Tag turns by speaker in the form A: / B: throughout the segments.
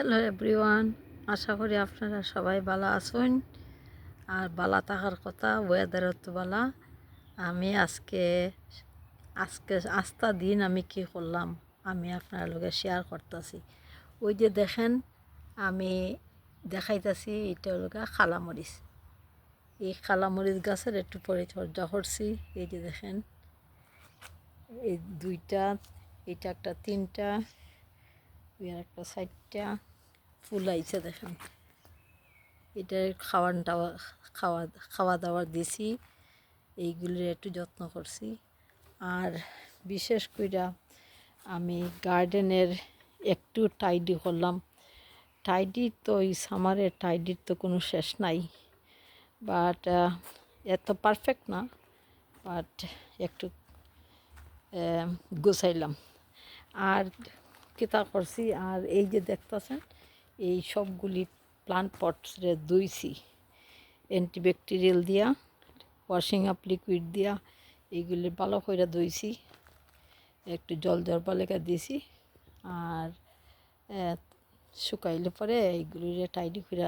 A: Hello everyone আশা করি আপনারা সবাই ভালো আছেন। আর বালা থাকার কথা ওয়েদারও তো বালা আমি আজকে আজকে আস্তা দিন আমি কি করলাম, আমি আপনার লগে শেয়ার করতেছি। ওই যে দেখেন, আমি দেখাইতেছি, এটা হলো খালামরিচ এই খালামরিচ গাছের একটু পরিচর্যা করছি। এই যে দেখেন, এই দুইটা, এটা একটা তিনটা আর একটা সাইডটা ফুল আইছে দেখেন। এটা খাওয়ান খাওয়া খাওয়া দাওয়া দিছি। এইগুলির একটু যত্ন করছি। আর বিশেষ করে আমি গার্ডেনের একটু টাইডি করলাম। টাইডি তো এই সামারের টাইডির তো কোনো শেষ নাই। বাট এত পারফেক্ট না, বাট একটু গুছাইলাম। আর কিতা করছি, আর এই যে দেখতেছেন এই সবগুলি প্লান্ট পটসরে ধুইছি। অ্যান্টিব্যাকটেরিয়াল দিয়া ওয়াশিং আপ লিকুইড দিয়া, এইগুলি ভালো করে ধুইছি। একটু জল জরবা লেখা দিয়েছি। আর শুকাইলে পরে এইগুলি টাইডি করে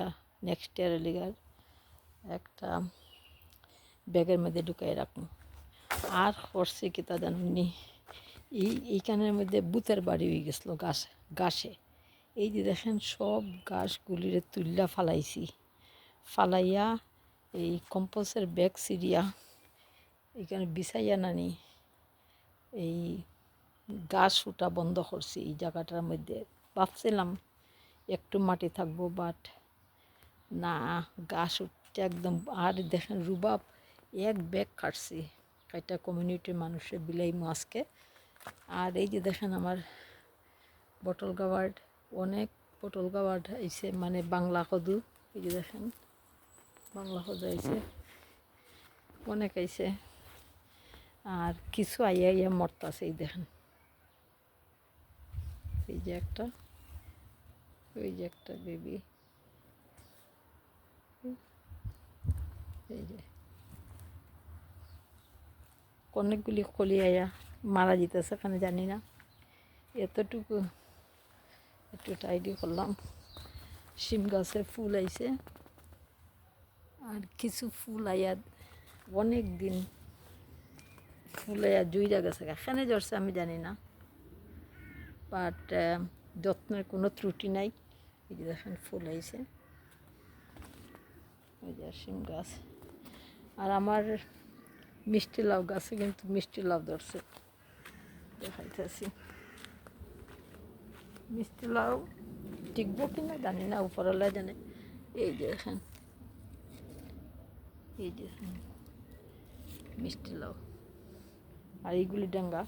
A: নেক্সট ইয়ার লেগার একটা ব্যাগের মধ্যে ঢুকাই রাখুন আর করছি কিতা জানুনি এই, এইখানের মধ্যে বুতের বাড়ি হয়ে গেছিল গাছ, গাছে। এই যে দেখেন সব গাছগুলিরে তুল্লা ফালাইছি। ফালাইয়া এই কম্পোসের ব্যাগ সিরিয়া এখানে বিছাইয়া নানি এই গাছ উঠা বন্ধ করছি এই জায়গাটার মধ্যে। ভাবছিলাম একটু মাটি থাকব বাট না গাছ উঠতে একদম আর দেখেন রুবাব এক ব্যাগ কাটছি। কাইটা কমিউনিটির মানুষের বিলাই মাছকে আর এই যে দেখেন আমার বটল গাওয়ার্ড অনেক পটল গাওয়ার্ড আইছে মানে বাংলা কদু, এই যে দেখেন, বাংলা কদু আইছে, অনেক আইছে। আর কিছু আইয়া আইয়া মরতাছে এই দেখেন। এই যে একটা ওই যে একটা বেবি এই যে। অনেকগুলি কলি আয়া মারা যেতেছে এখানে জানি না। এতটুকু একটু টাইডি করলাম। শিম গাছের ফুল আইছে। আর কিছু ফুল আইয়া অনেক দিন ফুল আইয়া জুইরা গেছে এখানে জড়ছে আমি জানি না। বাট যত্নের কোনো ত্রুটি নাই। এই যে দেখেন ফুল আইছে। ওই যে শিম গাছ। আর আমার মিষ্টি লাউ গাছে কিন্তু মিষ্টি লাউ ধরছে। দেখাইতেছি। মিষ্টি লাউ। টিকবো কিনা জানি না উপরওয়ালা জানে। এই যে দেখেন এই যে মিষ্টি লাউ। আর এইগুলি ডাঙ্গা।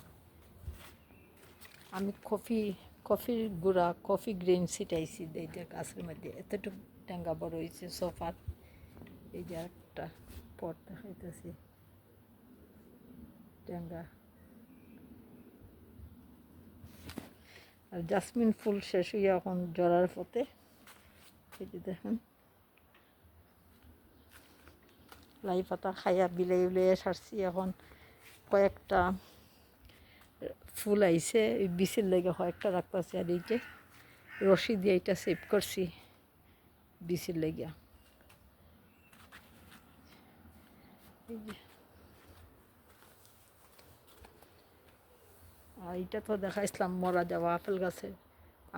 A: আমি কফি, কফির গুঁড়া, কফি গ্রিন ছিটাইছি এইটা গাছের মধ্যে। এতটুকু ডাঙ্গা বড় হয়েছে সোফার। এই যে একটা পট দেখাইতেছি ডাঙ্গা। আর জাসমিন ফুল শেষ হইয়া এখন জড়ার পথে। এই দেখেন। লাই পাতা খাইয়া বিলাই উলাই সারছি এখন। কয়েকটা ফুল আইছে ওই বিচির লেগে কয়েকটা রাখতেছি আর এই যে রশি দিয়ে এটা সেভ করছি বিচির লেগিয়া এই যে। আর এটা তো দেখাইছিলাম, মরা যাওয়া আপেল গাছে।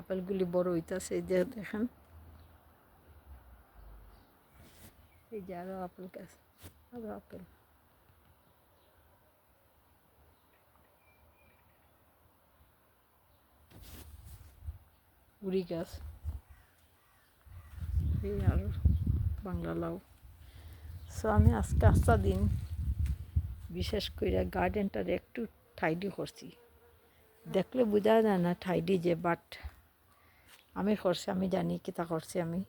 A: আপেলগুলি বড় হইতেছে, এই যে দেখেন। এই যে আরও আপেল গাছ, আরও আপেল। উড়ি গাছ। এই আর বাংলা লাউ। সো আমি আজকে আস্তা দিন, বিশেষ করে গার্ডেনটার একটু টাইডি করছি। দেখলে বোঝা যায় না ঠাইডি যে বাট আমি করছি, আমি জানি কিতা করছি আমি।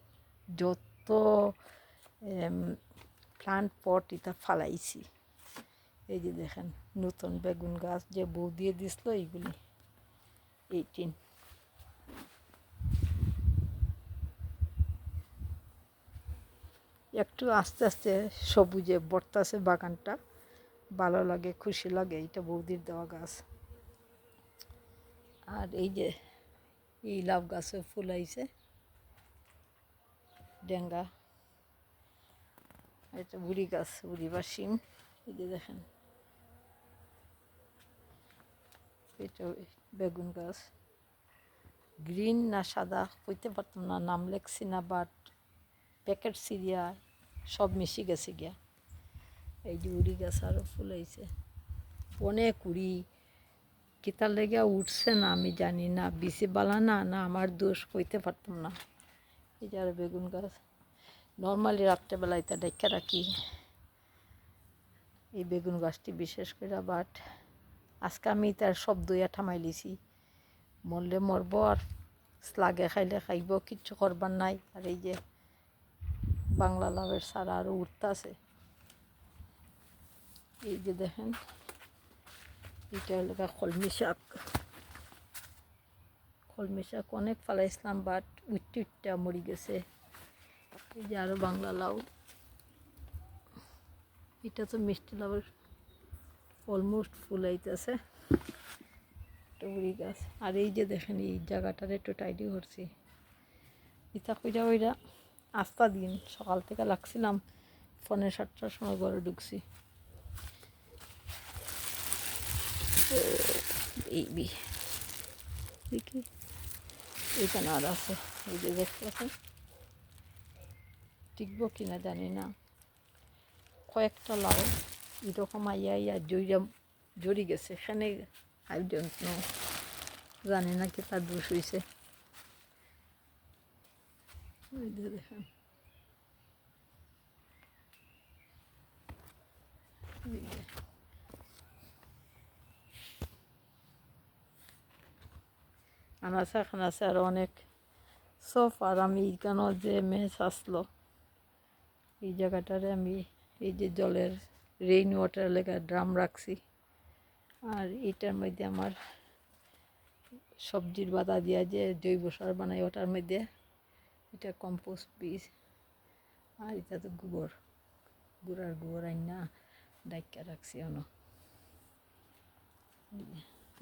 A: যত প্লান্ট পট এটা ফালাইছি, এই যে দেখেন, নতুন বেগুন গাছ যে বউ দিয়ে দিছিল এইগুলি এইটিন একটু আস্তে আস্তে সবুজে, বর্তাছে বাগানটা, ভালো লাগে, খুশি লাগে এটা বৌদির দেওয়া গাছ। আর এই যে, এই লাভ গাছে ফুল আইছে, ডেঙ্গা এটা বুড়ি গাছ বুড়ি বা শিম, এই যে দেখেন। এটা বেগুন গাছ। গ্রিন না সাদা হইতে পারতাম না, নাম লেখছি না, বাট প্যাকেট সিরিয়া সব মিশি গেছে গিয়া। এই যে উড়ি গাছ আরও ফুল হয়েছে অনেক উড়ি কিতার লেগে উঠছে না, আমি জানি না। বিসি বালা না না, আমার দোষ কইতে পারতাম না। এই যে আর বেগুন গাছ। নর্মালি রাত্রেবেলা এটা ডেকে রাখি। এই বেগুন গাছটি বিশেষ করে বাট আজকে আমি তার সব দইয়া ঠামাই লিছি। মরলে মরব আর স্লাগে খাইলে খাইব, কিচ্ছু করবার নাই। আর এই যে বাংলা লাভের সারা আরও উঠতেছে। এই যে দেখেন এটা হলো কলমি শাক কলমি শাক অনেক ফালাইছিলাম বাট উঠতে উঠতে মরি গেছে। এই যে আরও বাংলা লাউ। এটা তো মিষ্টি লাউয়ের অলমোস্ট ফুল আইতেছে। টুরি গাছ। আর এই যে দেখেন, এই জায়গাটার একটু টাইডি করছি। ইতা কইরা ওইরা আস্তা দিন। সকাল থেকে লাগছিলাম ফোনে সাতটার সময় ঘরে ঢুকছি। এই বি দেখি এইখানে আর আছে। এই যে দেখতে পাচ্ছেন? টিকবো কিনা জানি না। কয়েকটা লাউ। এরকম আইয়া আইয়া জইরা জড়ি গেছে। এখানে আই ডোন্ট নো জানি না কি তার দোষ হয়েছে দেখেন। এই আনাচে খানাচে আর অনেক সব আর আমি এখানেও যে মেস আসলো? এই জায়গাটারে আমি এই যে জলের রেইন ওয়াটার লেগে ড্রাম রাখছি। আর এটার মধ্যে আমার সবজির বাদা দিয়া যে জৈব সার বানাই, ওটার মধ্যে এটা কম্পোস্ট বীজ আর এটা তো গোবর। গুড়ার গোবর আইনা ডাইকা রাখছি অন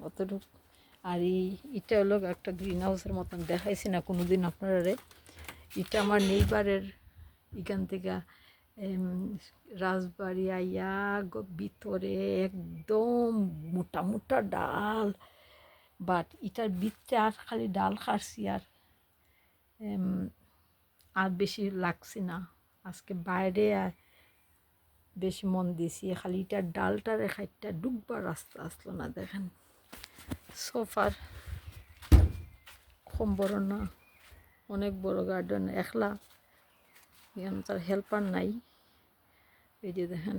A: অতটুকু। আর এই এটা হলো একটা গ্রিন হাউসের মতন, দেখাইছি না কোনো দিন আপনারা এটা আমার নেইবারের এখান থেকে রাজবাড়ি আইয়া ভিতরে একদম মোটা মোটা ডাল। বাট ইটার ভিতরে আর খালি ডাল খাচ্ছি আর আর বেশি লাগছে না। আজকে বাইরে বেশি মন দিছি খালি এটার ডালটার খাইটা ডুববার রাস্তা আসলো না, দেখেন। সোফার কম বড় না, অনেক বড় গার্ডেন একলা। এখানে তার হেল্পার নাই। এই যে দেখেন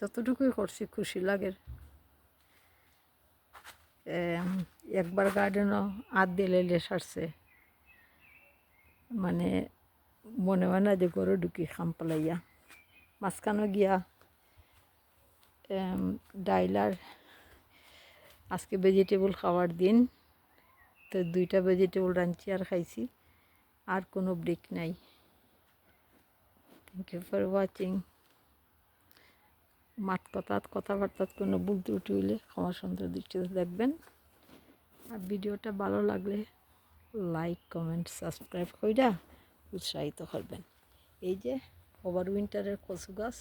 A: ততটুকুই করছি খুশি লাগে। একবার গার্ডেনও আধ দিলে সারছে মানে মনে হয় না যে গরু ঢুকি খাম পালাইয়া। মাঝখানে গিয়া ডাইলার আজকে ভেজিটেবল খাওয়ার দিন, তো দুইটা ভেজিটেবল রাঁধছি আর খাইছি, আর কোনো ব্রেক নাই। থ্যাংক ইউ ফর ওয়াচিং মাত কথা কথাবার্তাত কোনো ভুল ত্রুটি হইলে ক্ষমা সুন্দর দৃষ্টিতে দেখবেন। আর ভিডিওটা ভালো লাগলে লাইক কমেন্ট সাবস্ক্রাইব কইরা উৎসাহিত করবেন। এই যে ওভার উইন্টারের কচু গাছ,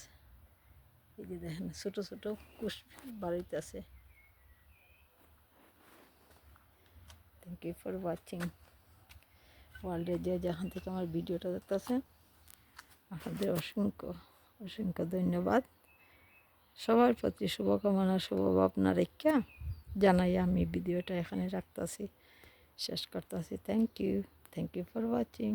A: এই যে দেখেন ছোটো ছোটো কুশ বাড়িতে আছে থ্যাংক ইউ ফর ওয়াচিং ওয়ার্ল্ডের যে যেখান থেকে আমার ভিডিওটা দেখতেছে আপনাদের অসংখ্য অসংখ্য ধন্যবাদ। সবার প্রতি শুভকামনা শুভ ভাবনা রেখা জানাই আমি ভিডিওটা এখানে রাখতেছি, শেষ করতেছি। Thank you thank you for watching